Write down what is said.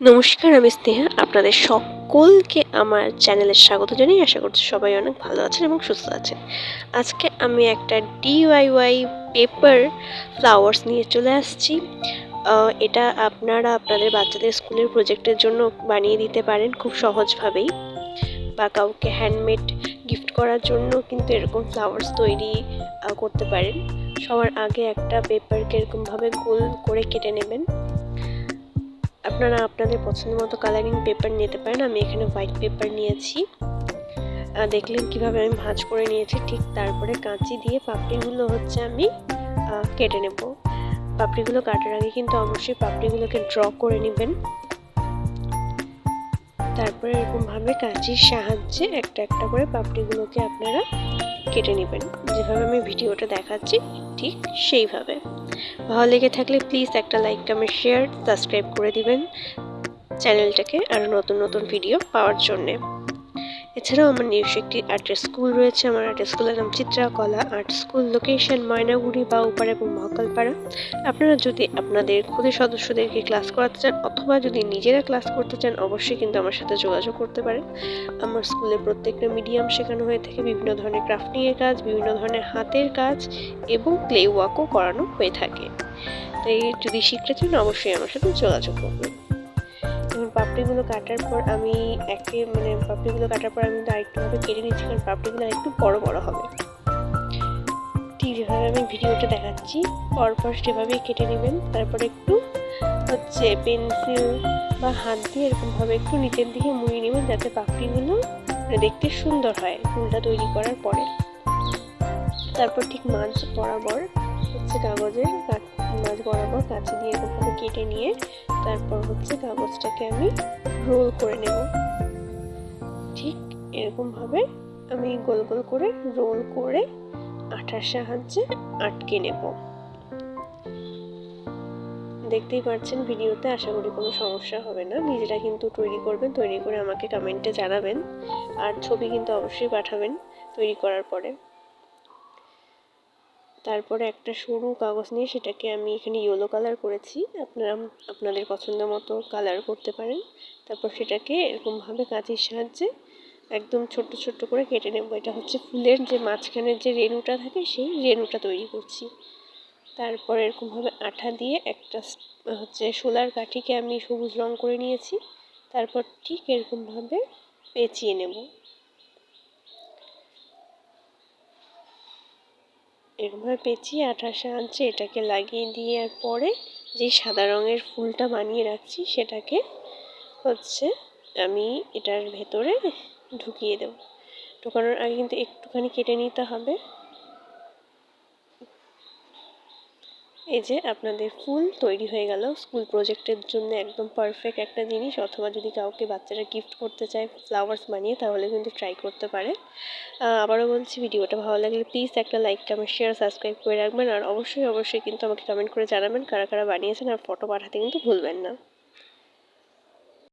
নমস্কার, আমি স্নেহা। আপনাদের সকলকে আমার চ্যানেলে স্বাগত জানাই। আশা করছি সবাই অনেক ভালো আছেন এবং সুস্থ আছেন। আজকে আমি একটা ডিওয়াইওয়াই পেপার ফ্লাওয়ার্স নিয়ে চলে আসছি। এটা আপনারা আপনাদের বাচ্চাদের স্কুলের প্রজেক্টের জন্য বানিয়ে দিতে পারেন খুব সহজভাবেই। বা কাউকে হ্যান্ডমেড গিফট করার জন্য কিন্তু এরকম ফ্লাওয়ার্স তৈরি করতে পারেন। সবার আগে একটা পেপারকে এরকমভাবে গোল করে কেটে নেবেন। আপনারা আপনাদের পছন্দ মতো কালারিং পেপার নিতে পারেন। আমি এখানে হোয়াইট পেপার নিয়েছি। দেখলেন কীভাবে আমি ভাঁজ করে নিয়েছি। ঠিক তারপরে কাঁচি দিয়ে পাপড়িগুলো হচ্ছে আমি কেটে নেব। পাপড়িগুলো কাটার আগে কিন্তু অবশ্যই পাপড়িগুলোকে ড্র করে নেবেন। তারপরে এরকমভাবে কাঁচির সাহায্যে একটা একটা করে পাপড়িগুলোকে আপনারা কেটে নেবেন। যেভাবে আমি ভিডিওটা দেখাচ্ছি, ঠিক সেইভাবে। ভালো লেগে থাকলে প্লিজ একটা লাইক কমেন্ট শেয়ার সাবস্ক্রাইব করে দিবেন চ্যানেলটাকে আরও নতুন নতুন ভিডিও পাওয়ার জন্যে। এছাড়াও আমার নিজস্ব একটি আর্টের স্কুল রয়েছে। আমার আর্টের স্কুলের নাম Chitrakala art school location Maynaguri বা উপার এবং মহাকালপাড়া। আপনারা যদি আপনাদের খুদের সদস্যদেরকে ক্লাস করাতে চান অথবা যদি নিজেরা ক্লাস করতে চান, অবশ্যই কিন্তু আমার সাথে যোগাযোগ করতে পারেন। আমার স্কুলে প্রত্যেকটা মিডিয়াম শেখানো হয়ে থাকে, বিভিন্ন ধরনের ক্রাফটিংয়ের কাজ, বিভিন্ন ধরনের হাতের কাজ এবং ক্লে ওয়ার্কও করানো হয়ে থাকে। তাই যদি শিখতে চান, অবশ্যই আমার সাথে যোগাযোগ করবেন। পাপড়িগুলো কাটার পর আমি একে মানে পাপড়িগুলো কাটার পর আমি আরেকটুভাবে কেটে নিচ্ছি, কারণ পাপড়িগুলো একটু বড় বড় হবে। ঠিক যেভাবে আমি ভিডিওটা দেখাচ্ছি, পরপর সেভাবেই কেটে নেবেন, তারপর একটু হচ্ছে পেন্সিল বা হাত দিয়ে এরকমভাবে একটু নিচের দিকে মুড়ি নেবেন যাতে পাপড়িগুলো দেখতে সুন্দর হয় ফুলটা তৈরি করার পরে। তারপর ঠিক মাছ বরাবর হচ্ছে কাগজের মাঝ বরাবর কাঁচি দিয়ে এরকমভাবে কেটে নিয়ে তারপর হচ্ছে কাগজটাকে আমি রোল করে নেব। ঠিক এরকমভাবে আমি গোল গোল করে রোল করে আঠার সাহায্যে আটকে নেব। দেখতেই পাচ্ছেন ভিডিওতে, আশা করি কোনো সমস্যা হবে না। নিজেরা কিন্তু তৈরি করবেন, তৈরি করে আমাকে কমেন্টে জানাবেন। আর ছবি কিন্তু অবশ্যই পাঠাবেন তৈরি করার পরে। তারপরে একটা সরু কাগজ নিয়ে সেটাকে আমি এখানে ইয়েলো কালার করেছি। আপনারা, আপনাদের পছন্দ মতো কালার করতে পারেন। তারপর সেটাকে এরকমভাবে কাঁচির সাহায্যে একদম ছোট্ট ছোট্ট করে কেটে নেব। এটা হচ্ছে ফুলের যে মাঝখানের যে রেণুটা থাকে, সেই রেণুটা তৈরি করছি। তারপর এরকমভাবে আঠা দিয়ে একটা হচ্ছে সোলার কাঠিকে আমি সবুজ রং করে নিয়েছি। তারপর ঠিক এরকমভাবে পেঁচিয়ে নেব। এরকমভাবে পেঁচিয়ে আঠার সাহায্যে এটাকে লাগিয়ে দেওয়ার পরে যে সাদা রঙের ফুলটা বানিয়ে রাখছি সেটাকে হচ্ছে আমি এটার ভেতরে ঢুকিয়ে দেব। ঢোকানোর আগে কিন্তু একটুখানি কেটে নিতে হবে। এই যে আপনাদের ফুল তৈরি হয়ে গেল। স্কুল প্রজেক্টের জন্য একদম পারফেক্ট একটা জিনিস। অথবা যদি কাউকে বাচ্চারা গিফট করতে চায় ফ্লাওয়ার্স বানিয়ে, তাহলে কিন্তু ট্রাই করতে পারে। আবারও বলছি, ভিডিওটা ভালো লাগলে প্লিজ একটা লাইক কমেন্ট শেয়ার সাবস্ক্রাইব করে রাখবেন। আর অবশ্যই অবশ্যই কিন্তু আমাকে কমেন্ট করে জানাবেন কারা কারা বানিয়েছেন। আর ফটো পাঠাতে কিন্তু ভুলবেন না।